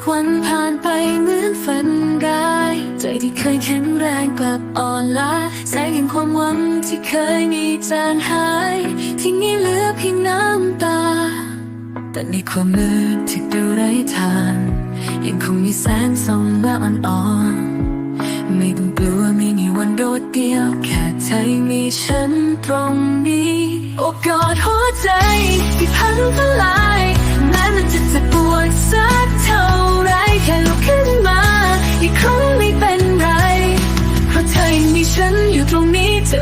กวันผ่านไปเหมือนฝันร้าย ใจที่เคยแข็งแรงกลับอ่อนล้าแสงแห่งความหวังที่เคยมีจางหายทิ้งให้เหลือเพียงน้ำตา แต่ในความมืดที่ดูไร้ทาง ยังคงมีแสงส่องแมาอ่อนๆไม่ต้องกลัวไม่มีวันโดดเดี่ยว แค่ใจมีฉันตรงนี้ โอบกอดหัวใจที่พังทลาย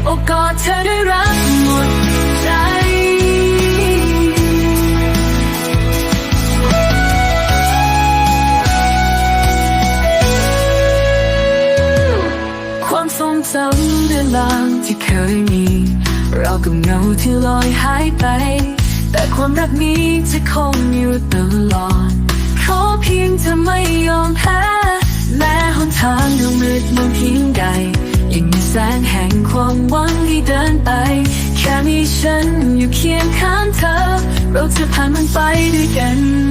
โอกอดเธอได้รักหมดใจความทรงจำเรื่องราวที่เคยมี เรากับเงาที่ลอยหายไป แต่ความรักนี้จะคงอยู่ตลอด ขอเพียงเธอไม่ยอมินไป แค่มีฉันอยู่เคียงข้างเธอ เราจะผ่านมันไปด้วยกัน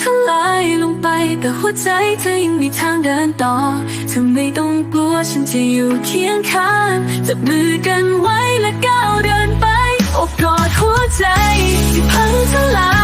ทลายลงไป แต่หัวใจเธอยังมีทางเดินต่อเธอไม่ต้องกลัวฉันจะอยู่เคียงข้างจับมือกันไว้และก้าวเดินไปโอบกอดหัวใจที่พังทลาย